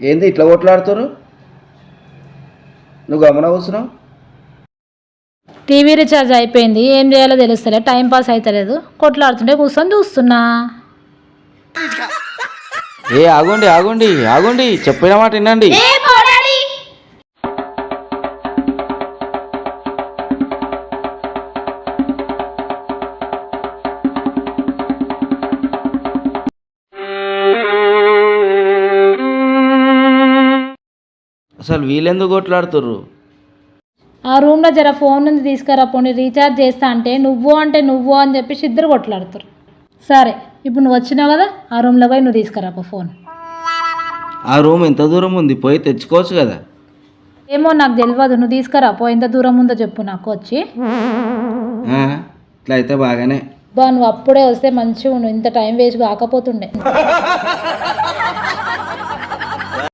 ఏంది ఇట్లా కొట్లాడుతారు నువ్వు గమన కూర్చున్నావు? టీవీ రీఛార్జ్ అయిపోయింది. ఏం చేయాలో తెలుస్తలే. టైం పాస్ అవుతలేదు కొట్లాడుతుంటే కూర్చొని చూస్తున్నా. ఏ ఆగండి ఆగండి ఆగండి. చెప్పిన మాట వినండి. అసలు వీళ్ళెందుకు కొట్లాడుతుర్రు? ఆ రూమ్లో జర ఫోన్ నుంచి తీసుకురా పోనీ రీఛార్జ్ చేస్తా అంటే నువ్వు అంటే నువ్వు అని చెప్పేసి ఇద్దరు కొట్లాడుతారు సరే ఇప్పుడు నువ్వు వచ్చినావు కదా ఆ రూమ్లో పోయి నువ్వు తీసుకురా పో ఫోన్. ఆ రూమ్ ఎంత దూరం ఉంది పోయి తెచ్చుకోవచ్చు కదా? ఏమో నాకు తెలియదు నువ్వు తీసుకురా పో ఎంత దూరం ఉందో చెప్పు నాకు వచ్చి. ఆ, ఇట్లా అయితే బాగానే. బా నువ్వు అప్పుడే వస్తే మంచిగా ఉండు ఇంత టైం వేస్ట్ కాకపోతుండే.